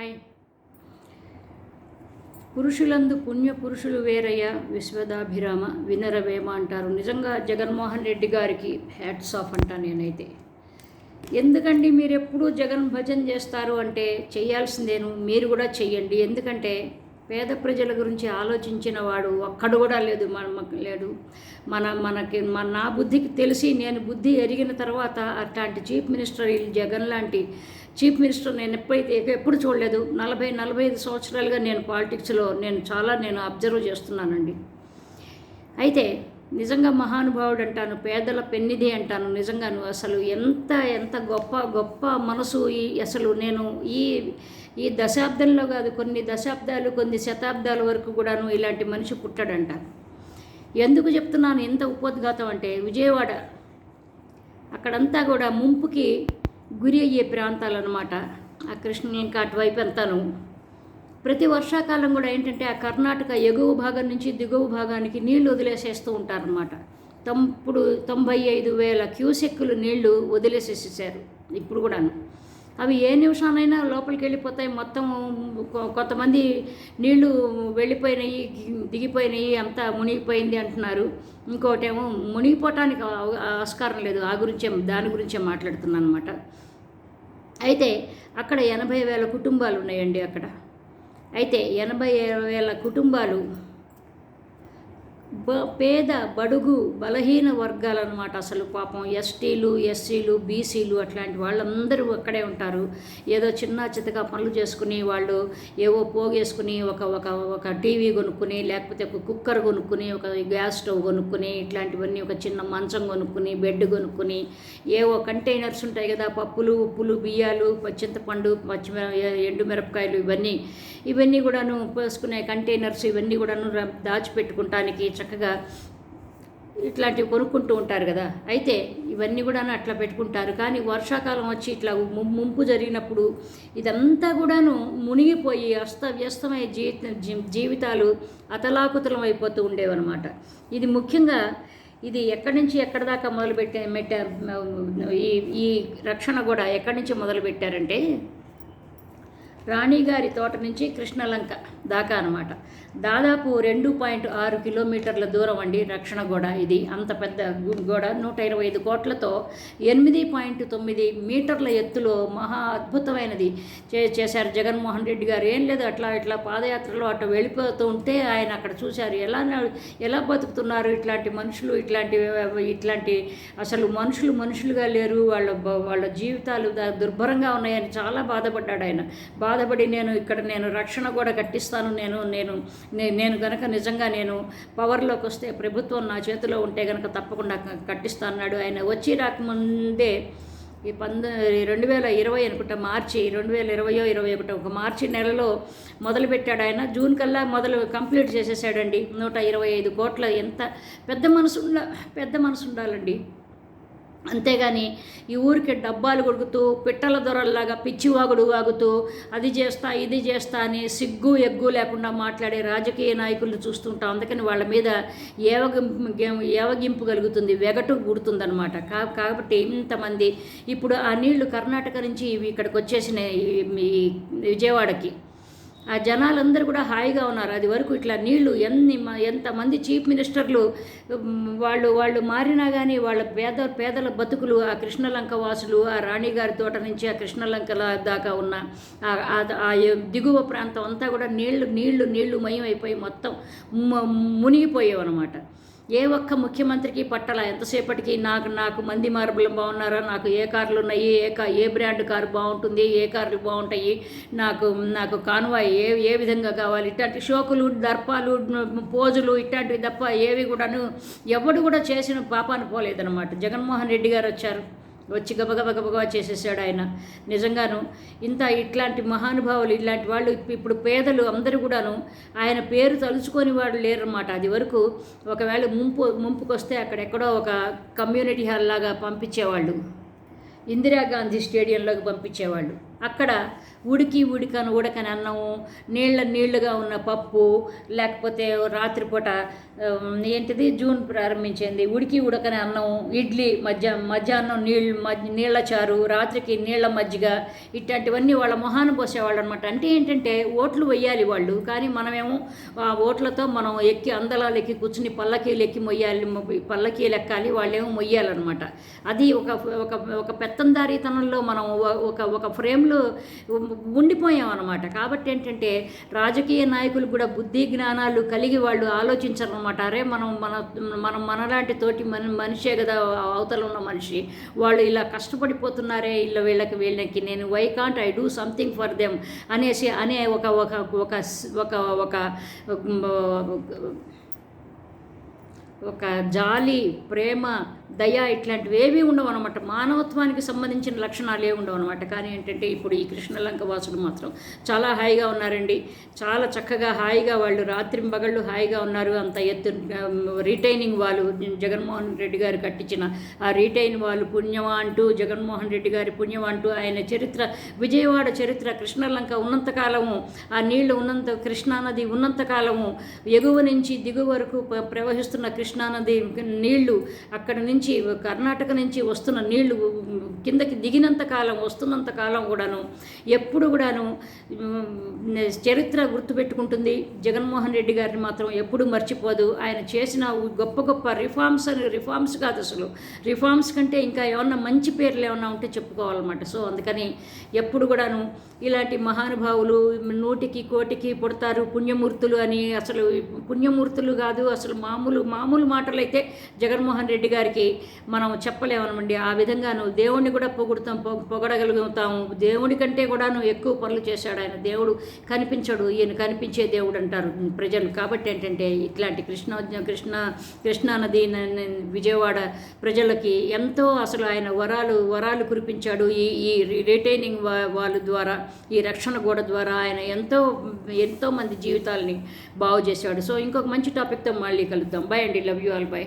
Hi. పురుషులందు పుణ్య పురుషులు వేరయ్య విశ్వదాభిరామ వినరవేమ అంటారు. నిజంగా జగన్మోహన్ రెడ్డి గారికి హ్యాట్స్ ఆఫ్ అంటా నేనైతే. ఎందుకండి మీరు ఎప్పుడూ జగన్ భజన చేస్తారు అంటే చేయాల్సిందేను? మీరు కూడా చెయ్యండి. ఎందుకంటే పేద ప్రజల గురించి ఆలోచించిన వాడు ఒక్కడు కూడా లేదు మన లేడు. మన మనకి మన నా బుద్ధికి తెలిసి నేను బుద్ధి ఎరిగిన తర్వాత అట్లాంటి చీఫ్ మినిస్టర్ జగన్ లాంటి చీఫ్ మినిస్టర్ నేను ఎప్పుడైతే ఎప్పుడు చూడలేదు. నలభై నలభై ఐదు సంవత్సరాలుగా నేను పాలిటిక్స్లో నేను చాలా నేను అబ్జర్వ్ చేస్తున్నానండి. అయితే నిజంగా మహానుభావుడు అంటాను పేదల పెన్నిధి అంటాను నిజంగాను. అసలు ఎంత ఎంత గొప్ప గొప్ప మనసు ఈ అసలు నేను ఈ ఈ దశాబ్దంలో కాదు కొన్ని దశాబ్దాలు కొన్ని శతాబ్దాల వరకు కూడాను ఇలాంటి మనిషి పుట్టాడంట. ఎందుకు చెప్తున్నాను ఎంత ఉపోద్ఘాతం అంటే విజయవాడ అక్కడంతా కూడా ముంపుకి గురి అయ్యే ప్రాంతాలు అనమాట ఆ కృష్ణలంక అటువైపు అంతాను ప్రతి వర్షాకాలం కూడా ఏంటంటే ఆ కర్ణాటక ఎగువ భాగం నుంచి దిగువ భాగానికి నీళ్ళు వదిలేసేస్తూ ఉంటారనమాట తప్పుడు తొంభై ఐదు వేల క్యూసెక్కులు నీళ్ళు వదిలేసేసేసారు ఇప్పుడు కూడాను అవి ఏ నిమిషానైనా లోపలికి వెళ్ళిపోతాయి. మొత్తం కొంతమంది నీళ్ళు వెళ్ళిపోయినాయి దిగిపోయినాయి అంతా మునిగిపోయింది అంటున్నారు. ఇంకోటేమో మునిగిపోవటానికి ఆస్కారం లేదు. ఆ గురించే దాని గురించే మాట్లాడుతున్నాను అనమాట అయితే అక్కడ ఎనభై వేల కుటుంబాలు ఉన్నాయండి అక్కడ. అయితే ఎనభై వేల కుటుంబాలు బ పేద బడుగు బలహీన వర్గాలు అనమాట అసలు పాపం. ఎస్టీలు ఎస్సీలు బీసీలు అట్లాంటి వాళ్ళందరూ అక్కడే ఉంటారు. ఏదో చిన్న చితగా పనులు చేసుకుని వాళ్ళు ఏవో పోగేసుకుని ఒక ఒక ఒక టీవీ కొనుక్కుని లేకపోతే ఒక కుక్కర్ కొనుక్కుని ఒక గ్యాస్ స్టవ్ కొనుక్కుని ఇట్లాంటివన్నీ ఒక చిన్న మంచం కొనుక్కుని బెడ్ కొనుక్కుని ఏవో కంటైనర్స్ ఉంటాయి కదా పప్పులు ఉప్పులు బియ్యాలు చింతపండు పచ్చిమిర ఎండు మిరపకాయలు ఇవన్నీ. ఇవన్నీ కూడాను పోసుకునే కంటైనర్స్ ఇవన్నీ కూడాను దాచిపెట్టుకుంటానికి చక్కగా ఇట్లాంటివి కొనుక్కుంటూ ఉంటారు కదా. అయితే ఇవన్నీ కూడా అట్లా పెట్టుకుంటారు. కానీ వర్షాకాలం వచ్చి ఇట్లా ముంపు జరిగినప్పుడు ఇదంతా కూడాను మునిగిపోయి అస్తవ్యస్తమై జీవిత జీవితాలు అతలాకుతలం అయిపోతూ ఉండేవన్నమాట. ఇది ముఖ్యంగా ఇది ఎక్కడి నుంచి ఎక్కడి దాకా మొదలుపెట్టే పెట్టారు ఈ ఈ రక్షణ కూడా ఎక్కడి నుంచి మొదలు పెట్టారంటే రాణిగారి తోట నుంచి కృష్ణలంక. దాకా అనమాట దాదాపు రెండు పాయింట్ ఆరు కిలోమీటర్ల దూరం అండి రక్షణ గోడ ఇది. అంత పెద్ద గోడ నూట ఇరవై ఐదు కోట్లతో ఎనిమిది పాయింట్ తొమ్మిది మీటర్ల ఎత్తులో మహా అద్భుతమైనది చే చేశారు జగన్మోహన్ రెడ్డి గారు. ఏం లేదు అట్లా ఇట్లా పాదయాత్రలో అట్లా వెళ్ళిపోతూ ఉంటే ఆయన అక్కడ చూశారు. ఎలా ఎలా బతుకుతున్నారు ఇట్లాంటి మనుషులు? ఇట్లాంటి ఇట్లాంటి అసలు మనుషులు మనుషులుగా లేరు. వాళ్ళ వాళ్ళ జీవితాలు దుర్భరంగా ఉన్నాయని చాలా బాధపడ్డాడు ఆయన. బాధపడి నేను ఇక్కడ నేను రక్షణ కూడా కట్టిస్తాను నేను నేను నేను గనక నిజంగా నేను పవర్లోకి వస్తే ప్రభుత్వం నా చేతిలో ఉంటే గనక తప్పకుండా కట్టిస్తా అన్నాడు. ఆయన వచ్చి రాకముందే ఈ పంద రెండు వేల ఇరవై అనుకుంటా మార్చి రెండు వేల ఇరవయో ఇరవై ఒకటో ఒక మార్చి నెలలో మొదలుపెట్టాడు ఆయన. జూన్ కల్లా మొదలు కంప్లీట్ చేసేసాడండి. నూట ఇరవై ఐదు కోట్ల ఎంత పెద్ద మనసు ఉండ పెద్ద మనసు ఉండాలండి అంతేగాని ఈ ఊరికి డబ్బాలు కొడుకుతూ పిట్టల దొరల్లాగా పిచ్చివాగుడు వాగుతూ అది చేస్తా ఇది చేస్తా అని సిగ్గు ఎగ్గు లేకుండా మాట్లాడే రాజకీయ నాయకులను చూస్తుంటాం. అందుకని వాళ్ళ మీద ఏవగింపు ఏవగింపు కలుగుతుంది వెగటు గుడుతుందనమాట కా కాబట్టి ఇంతమంది. ఇప్పుడు ఆ నీళ్ళు కర్ణాటక నుంచి ఇవి ఇక్కడికి వచ్చేసినాయి ఈ విజయవాడకి. ఆ జనాలందరూ కూడా హాయిగా ఉన్నారు. అది వరకు ఇట్లా నీళ్ళు ఎన్ని మ- ఎంతమంది చీఫ్ మినిస్టర్లు వాళ్ళు వాళ్ళు మారినా కానీ వాళ్ళ పేద పేదల బతుకులు ఆ కృష్ణలంక వాసులు ఆ రాణిగారి తోట నుంచి ఆ కృష్ణలంకల దాకా ఉన్న ఆ- దిగువ ప్రాంతం అంతా కూడా నీళ్ళు నీళ్ళు నీళ్ళు మయం అయిపోయి మొత్తం మ- మునిగిపోయావు అనమాట ఏ ఒక్క ముఖ్యమంత్రికి పట్టాల. ఎంతసేపటికి నాకు నాకు మంది మార్బులం బాగున్నారా? నాకు ఏ కార్లు ఉన్నాయి? ఏ కా ఏ బ్రాండ్ కారు బాగుంటుంది? ఏ కార్లు బాగుంటాయి? నాకు నాకు కాన్వాయ్ ఏ ఏ విధంగా కావాలి? ఇట్లాంటి షోకులు దర్పాలు పోజులు ఇట్లాంటివి తప్ప ఏవి కూడాను ఎవడు కూడా చేసిన పాపాన్ని పోలేదన్నమాట. జగన్మోహన్ రెడ్డి గారు వచ్చారు. వచ్చి గబగబ గబగబా చేసేసాడు ఆయన. నిజంగాను ఇంత ఇట్లాంటి మహానుభావులు ఇట్లాంటి వాళ్ళు ఇప్పుడు పేదలు అందరూ కూడాను ఆయన పేరు తలుచుకొని వాళ్ళు లేరన్నమాట. అది వరకు ఒకవేళ ముంపు ముంపుకొస్తే అక్కడెక్కడో ఒక కమ్యూనిటీ హాల్ లాగా పంపించేవాళ్ళు. ఇందిరాగాంధీ స్టేడియంలోకి పంపించేవాళ్ళు. అక్కడ ఉడికి ఉడికని ఉడకని అన్నము నీళ్ళ నీళ్ళుగా ఉన్న పప్పు లేకపోతే రాత్రిపూట ఏంటిది జూన్ ప్రారంభించింది ఉడికి ఉడకని అన్నం ఇడ్లీ మధ్య మధ్యాహ్నం నీళ్ళు మధ్య నీళ్ళ చారు రాత్రికి నీళ్ళ మజ్జిగ ఇట్లాంటివన్నీ వాళ్ళ మొహాన్ని పోసేవాళ్ళు అనమాట అంటే ఏంటంటే ఓట్లు వెయ్యాలి వాళ్ళు కానీ మనమేమో ఆ ఓట్లతో మనం ఎక్కి అందలాలు ఎక్కి కూర్చుని పల్లకీలు ఎక్కి మొయ్యాలి పల్లకీలు ఎక్కాలి వాళ్ళేమో మొయ్యాలన్నమాట. అది ఒక ఒక ఒక పెత్తందారీతనంలో మనం ఒక ఒక ఫ్రేమ్లో ఉండిపోయాం అనమాట కాబట్టి ఏంటంటే రాజకీయ నాయకులు కూడా బుద్ధి జ్ఞానాలు కలిగి వాళ్ళు ఆలోచించారనమాట అరే మనం మన మనం మనలాంటి తోటి మన మనిషే కదా అవతల ఉన్న మనిషి. వాళ్ళు ఇలా కష్టపడిపోతున్నారే ఇలా వీళ్ళకి వీళ్ళకి నేను why can't I do something for them అనేసి అనే ఒక ఒక ఒక ఒక ఒక ఒక జాలి ప్రేమ దయ ఇట్లాంటివి ఏమీ ఉండవు అనమాట మానవత్వానికి సంబంధించిన లక్షణాలు ఏ ఉండవు అనమాట కానీ ఏంటంటే ఇప్పుడు ఈ కృష్ణలంక వాసుడు మాత్రం చాలా హాయిగా ఉన్నారండి. చాలా చక్కగా హాయిగా వాళ్ళు రాత్రి పగళ్ళు హాయిగా ఉన్నారు. అంత ఎత్తు రిటైనింగ్ వాళ్ళు జగన్మోహన్ రెడ్డి గారు కట్టించిన ఆ రిటైన్ వాళ్ళు పుణ్యమా అంటూ జగన్మోహన్ రెడ్డి గారి పుణ్యమా అంటూ ఆయన చరిత్ర విజయవాడ చరిత్ర కృష్ణలంక ఉన్నంతకాలము ఆ నీళ్ళు ఉన్నంత కృష్ణానది ఉన్నంతకాలము ఎగువ నుంచి దిగువ వరకు ప్రవహిస్తున్న కృష్ణానది నీళ్ళు అక్కడ నుంచి కర్ణాటక నుంచి వస్తున్న నీళ్ళు కిందకి దిగినంత కాలం వస్తున్నంత కాలం కూడాను ఎప్పుడు కూడాను చరిత్ర గుర్తుపెట్టుకుంటుంది. జగన్మోహన్ రెడ్డి గారిని మాత్రం ఎప్పుడు మర్చిపోదు. ఆయన చేసిన గొప్ప గొప్ప రిఫార్మ్స్ అని రిఫార్మ్స్ కాదు అసలు. రిఫార్మ్స్ కంటే ఇంకా ఏమన్నా మంచి పేర్లు ఏమన్నా ఉంటే చెప్పుకోవాలన్నమాట. సో అందుకని ఎప్పుడు కూడాను ఇలాంటి మహానుభావులు నూటికి కోటికి పుడతారు పుణ్యమూర్తులు అని అసలు పుణ్యమూర్తులు కాదు అసలు మామూలు మామూలు మాటలు అయితే జగన్మోహన్ రెడ్డి గారికి మనం చెప్పలేమనమండి. ఆ విధంగాను దేవుణ్ణి కూడా పొగుడుతాం పొ- పొగడగలుగుతాము దేవుడి కంటే కూడాను ఎక్కువ పనులు చేశాడు ఆయన. దేవుడు కనిపించడు ఈయన కనిపించే దేవుడు అంటారు ప్రజలు. కాబట్టి ఏంటంటే ఇట్లాంటి కృష్ణ కృష్ణ కృష్ణా నది విజయవాడ ప్రజలకి ఎంతో అసలు ఆయన వరాలు వరాలు కురిపించాడు. ఈ ఈ రిటైనింగ్ వాళ్ళ ద్వారా ఈ రక్షణ గోడ ద్వారా ఆయన ఎంతో ఎంతో మంది జీవితాలని బాగు చేశాడు సో ఇంకొక మంచి టాపిక్తో మళ్ళీ కలుద్దాం. బాయ్ అండి. Love you all. బాయ్